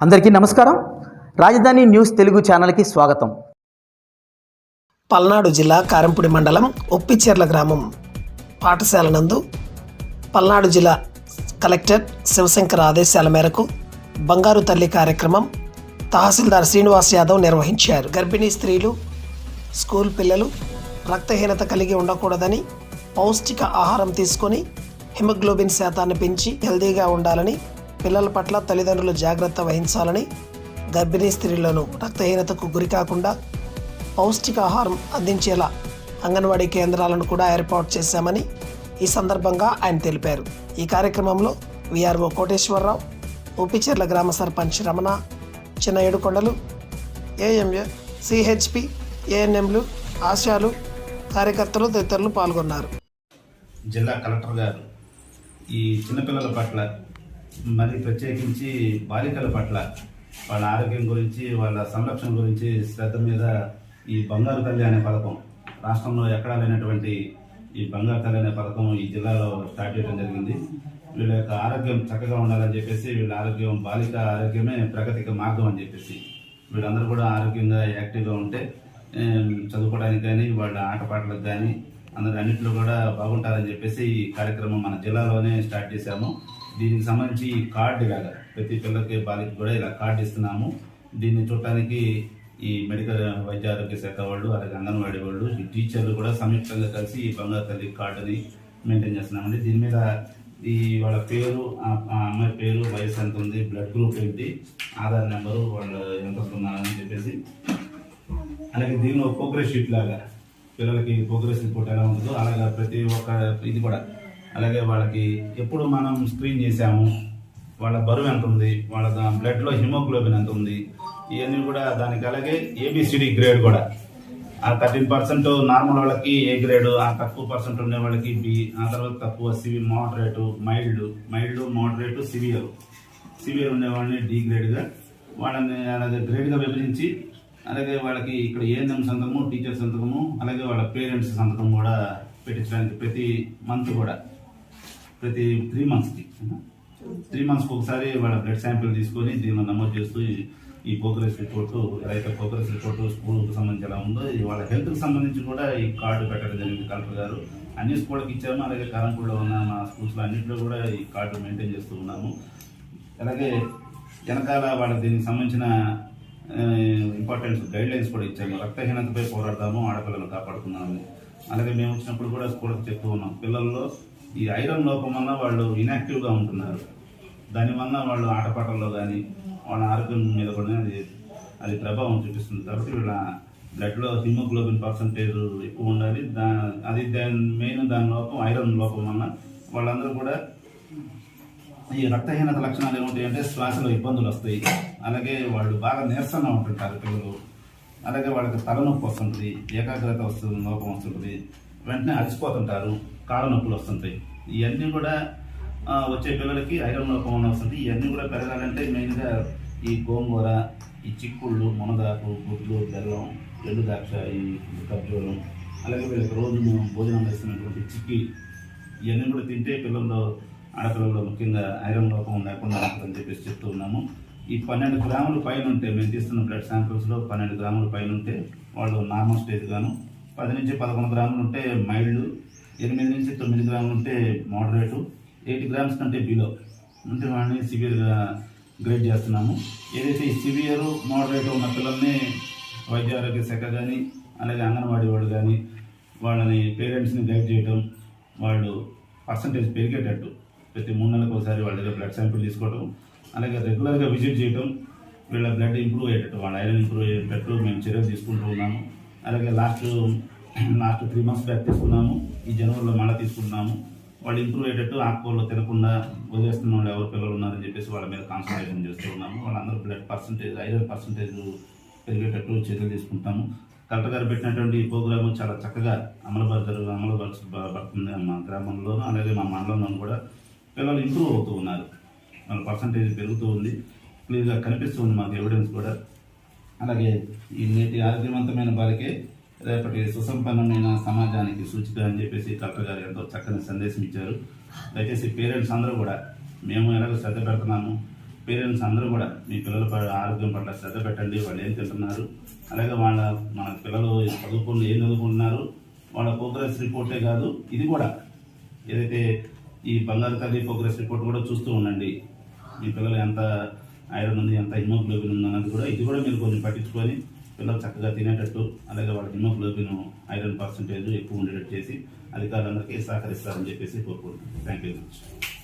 అందరికీ నమస్కారం. రాజధాని న్యూస్ తెలుగు ఛానల్కి స్వాగతం. పల్నాడు జిల్లా కారంపూడి మండలం ఒప్పిచెర్ల గ్రామం పాఠశాల నందు పల్నాడు జిల్లా కలెక్టర్ శివశంకర్ ఆదేశాల మేరకు బంగారు తల్లి కార్యక్రమం తహసీల్దార్ శ్రీనివాస్ యాదవ్ నిర్వహించారు. గర్భిణీ స్త్రీలు స్కూల్ పిల్లలు రక్తహీనత కలిగి ఉండకూడదని పౌష్టిక ఆహారం తీసుకొని హిమోగ్లోబిన్ శాతాన్ని పెంచి హెల్దీగా ఉండాలని పిల్లల పట్ల తల్లిదండ్రులు జాగ్రత్త వహించాలని గర్భిణీ స్త్రీలను రక్తహీనతకు గురికాకుండా పౌష్టికాహారం అందించేలా అంగన్వాడీ కేంద్రాలను కూడా ఏర్పాటు చేశామని ఈ సందర్భంగా ఆయన తెలిపారు. ఈ కార్యక్రమంలో విఆర్ఓ కోటేశ్వరరావు ఉపిచెర్ల గ్రామ సర్పంచ్ రమణ చిన్న ఏడుకొండలు ఏఎంఏ సిహెచ్పి ఏఎన్ఎంలు ఆశాలు కార్యకర్తలు తదితరులు పాల్గొన్నారు. జిల్లా కలెక్టర్ గారు ఈ చిన్నపిల్లల పట్ల మరి ప్రత్యేకించి బాలికల పట్ల వాళ్ళ ఆరోగ్యం గురించి వాళ్ళ సంరక్షణ గురించి శ్రద్ధ మీద ఈ బంగారు తల్లి అనే పథకం రాష్ట్రంలో ఎక్కడా లేనటువంటి ఈ బంగారు తల్లి అనే పథకం ఈ జిల్లాలో స్టార్ట్ చేయడం జరిగింది. వీళ్ళ యొక్క ఆరోగ్యం చక్కగా ఉండాలని చెప్పేసి వీళ్ళ ఆరోగ్యం బాలిక ఆరోగ్యమే ప్రగతికి మార్గం అని చెప్పేసి వీళ్ళందరూ కూడా ఆరోగ్యంగా యాక్టివ్గా ఉంటే చదువుకోవడానికి కానీ వాళ్ళ ఆటపాటలకు కానీ అందరు అన్నింటిలో కూడా బాగుంటారని చెప్పేసి ఈ కార్యక్రమం మన జిల్లాలోనే స్టార్ట్ చేశాము. దీనికి సంబంధించి కార్డు ఇలాగా ప్రతి పిల్లకి బాలిక కూడా ఇలా కార్డు ఇస్తున్నాము. దీన్ని చూడటానికి ఈ మెడికల్ వైద్య ఆరోగ్య శాఖ వాళ్ళు అలాగే అంగన్వాడీ వాళ్ళు ఈ టీచర్లు కూడా సంయుక్తంగా కలిసి ఈ బంగారు తల్లి కార్డుని మెయింటైన్ చేస్తున్నామండి. దీని మీద ఈ వాళ్ళ పేరు ఆ ఆ అమ్మాయి పేరు వయసు ఎంత ఉంది బ్లడ్ గ్రూప్ ఏంటి ఆధార్ నెంబరు వాళ్ళు ఎంత ఉన్నారని చెప్పేసి. అలాగే దీనిలో ప్రోగ్రెస్ షీట్ లాగా పిల్లలకి ప్రోగ్రెస్ రిపోర్ట్ ఎలా ఉంటుందో అలాగే ప్రతి ఒక్క ఇది కూడా అలాగే వాళ్ళకి ఎప్పుడు మనం స్క్రీన్ చేసాము వాళ్ళ బరువు ఎంత ఉంది వాళ్ళ బ్లడ్లో హిమోగ్లోబిన్ ఎంత ఉంది ఇవన్నీ కూడా దానికి అలాగే ఏబిసిడి గ్రేడ్ కూడా. ఆ థర్టీన్ పర్సెంట్ నార్మల్ వాళ్ళకి ఏ గ్రేడ్ ఆ తక్కువ పర్సెంట్ ఉండే వాళ్ళకి బి ఆ తర్వాత తక్కువ CV moderate mild mild moderate severe severe ఉండే వాళ్ళని డి గ్రేడ్గా వాళ్ళని అలాగే గ్రేడ్గా విభజించి అలాగే వాళ్ళకి ఇక్కడ ఏఎన్ఎం సంతకము టీచర్ సంతకము అలాగే వాళ్ళ పేరెంట్స్ సంతకం కూడా పెట్టించడానికి ప్రతి మంత్ కూడా. ప్రతి త్రీ మంత్స్కి త్రీ మంత్స్కి ఒకసారి వాళ్ళ బ్లడ్ శాంపిల్ తీసుకొని దీనిలో నమోదు చేస్తూ ఈ- ఈ ప్రోగ్రెస్ రిపోర్టు రైతు ప్రోగ్రెస్ రిపోర్టు స్కూల్కి సంబంధించి ఎలా ఉందో వాళ్ళ హెల్త్కి సంబంధించి కూడా ఈ కార్డు పెట్టడం జరిగింది కలెక్టర్ గారు. అన్ని స్కూళ్ళకి ఇచ్చాము అలాగే కారంపూడిలో ఉన్న మా స్కూల్స్లో అన్నింటిలో కూడా ఈ కార్డు మెయింటైన్ చేస్తూ ఉన్నాము. అలాగే వెనకాల వాళ్ళ దీనికి సంబంధించిన ఇంపార్టెన్స్ గైడ్ లైన్స్ కూడా ఇచ్చాము. రక్తహీనతపై పోరాడదాము ఆడపిల్లలను కాపాడుకున్నాము అలాగే మేము వచ్చినప్పుడు కూడా స్కూల్కి చెప్తూ ఉన్నాం. పిల్లల్లో ఈ ఐరన్ లోపం వల్ల వాళ్ళు ఇనాక్టివ్గా ఉంటున్నారు. దానివల్ల వాళ్ళు ఆటపాటల్లో కానీ వాళ్ళ ఆరోగ్యం మీద కూడా అది అది ప్రభావం చూపిస్తుంది. కాబట్టి వీళ్ళ బ్లడ్లో హిమోగ్లోబిన్ పర్సంటేజ్ ఎక్కువ ఉండాలి. దా అది దాని మెయిన్ దాని లోపం ఐరన్ లోపం వల్ల వాళ్ళందరూ కూడా ఈ రక్తహీనత లక్షణాలు ఏముంటాయి అంటే శ్వాసలో ఇబ్బందులు వస్తాయి. అలాగే వాళ్ళు బాగా నీరసంగా ఉంటుంటారు పిల్లలు. అలాగే వాళ్ళకి తలనొప్పి వస్తుంటుంది ఏకాగ్రత వస్తుంది లోపం వస్తుంటుంది. వెంటనే అలసిపోతుంటారు కాళ్ళ నొప్పులు వస్తుంటాయి. ఇవన్నీ కూడా వచ్చే పిల్లలకి ఐరన్ లోపం ఉన్న వస్తుంది. ఇవన్నీ కూడా పెరగాలంటే మెయిన్గా ఈ గోంగూర ఈ చిక్కుళ్ళు మునగాకు గుడ్లు బెల్లం ఎండు ద్రాక్ష ఈ ఖర్జూరం అలాగే వీళ్ళకి రోజు మేము భోజనం చేస్తున్నటువంటి చిక్కి ఇవన్నీ కూడా తింటే పిల్లల్లో ఆడపిల్లల్లో ముఖ్యంగా ఐరన్ లోపం లేకుండా ఉంటుందని చెప్పేసి చెప్తూ ఉన్నాము. ఈ పన్నెండు గ్రాముల పైన ఉంటే మేము తీస్తున్న బ్లడ్ శాంపిల్స్లో పన్నెండు గ్రాముల పైన ఉంటే వాళ్ళు నార్మల్ స్టేజ్ గాను పది నుంచి పదకొండు గ్రాములు ఉంటే మైల్డ్ ఎనిమిది నుంచి తొమ్మిది గ్రాములు ఉంటే మోడరేటు ఎయిట్ గ్రామ్స్ కంటే బిలో అంటే వాళ్ళని సివియర్గా గ్రేడ్ చేస్తున్నాము. ఏదైతే ఈ సివియర్ మోడరేట్ ఉన్న పిల్లల్ని వైద్య ఆరోగ్య శాఖ కానీ అలాగే అంగన్వాడీ వాళ్ళు కానీ వాళ్ళని పేరెంట్స్ని గైడ్ చేయటం వాళ్ళు పర్సంటేజ్ పెరిగేటట్టు ప్రతి మూడు నెలలకు ఒకసారి వాళ్ళ దగ్గర బ్లడ్ శాంపిల్ తీసుకోవడం అలాగే రెగ్యులర్గా విజిట్ చేయటం వీళ్ళ బ్లడ్ ఇంప్రూవ్ అయ్యేటట్టు వాళ్ళ ఐరన్ ఇంప్రూవ్ అయ్యేటట్టు మేము చర్యలు తీసుకుంటూ ఉన్నాము. అలాగే last last three months back తీసుకున్నాము. ఈ జనవరిలో మళ్ళీ తీసుకుంటున్నాము. వాళ్ళు ఇంప్రూవ్ అయ్యేటట్టు ఆకుకూరలు తినకుండా వదిలేస్తున్న వాళ్ళు ఎవరు పిల్లలు ఉన్నారని చెప్పేసి వాళ్ళ మీద కాన్సన్ట్రేషన్ చేస్తూ ఉన్నాము. వాళ్ళందరూ బ్లడ్ పర్సంటేజ్ ఐరన్ పర్సంటేజ్ పెరిగేటట్టు చర్యలు తీసుకుంటాము కలెక్టర్ గారు పెట్టినటువంటి ఈ ప్రోగ్రాము చాలా చక్కగా అమలు పడతారు అమలు పడుతుంది మా గ్రామంలోనూ అలాగే మా మండలంలోనూ కూడా పిల్లలు ఇంప్రూవ్ అవుతూ ఉన్నారు. వాళ్ళ పర్సంటేజ్ పెరుగుతూ ఉంది. క్లియర్గా కనిపిస్తుంది మాకు ఎవిడెన్స్ కూడా. అలాగే ఈ నేటి ఆరోగ్యవంతమైన బాలికే రేపటి సుసంపన్నమైన సమాజానికి సూచిక అని చెప్పేసి కలెక్టర్ గారు ఎంతో చక్కని సందేశం ఇచ్చారు. దయచేసి పేరెంట్స్ అందరూ కూడా మేము ఎలాగో శ్రద్ధ పెడుతున్నాము. పేరెంట్స్ అందరూ కూడా మీ పిల్లల ప- ఆరోగ్యం పట్ల శ్రద్ధ పెట్టండి. వాళ్ళు ఏం తింటున్నారు? అలాగే వాళ్ళ మన పిల్లలు చదువుకుని ఏం చదువుకుంటున్నారు? వాళ్ళ ప్రోగ్రెస్ రిపోర్టే కాదు. ఇది కూడా ఏదైతే ఈ బంగారు తల్లి ప్రోగ్రెస్ రిపోర్ట్ కూడా చూస్తూ ఉండండి. మీ పిల్లలు ఎంత ఐరన్ ఉంది ఎంత హిమోగ్లోబిన్ ఉంది అన్నది కూడా ఇది కూడా మీరు కొంచెం పట్టించుకొని పిల్లలు చక్కగా తినేటట్టు అలాగే వాళ్ళ హిమోగ్లోబిన్ ఐరన్ పర్సంటేజ్ ఎక్కువ ఉండేటట్టు చేసి అధికారులందరికీ సహకరిస్తారని చెప్పేసి కోరుకుంటున్నాను థ్యాంక్ యూ వెరీ మచ్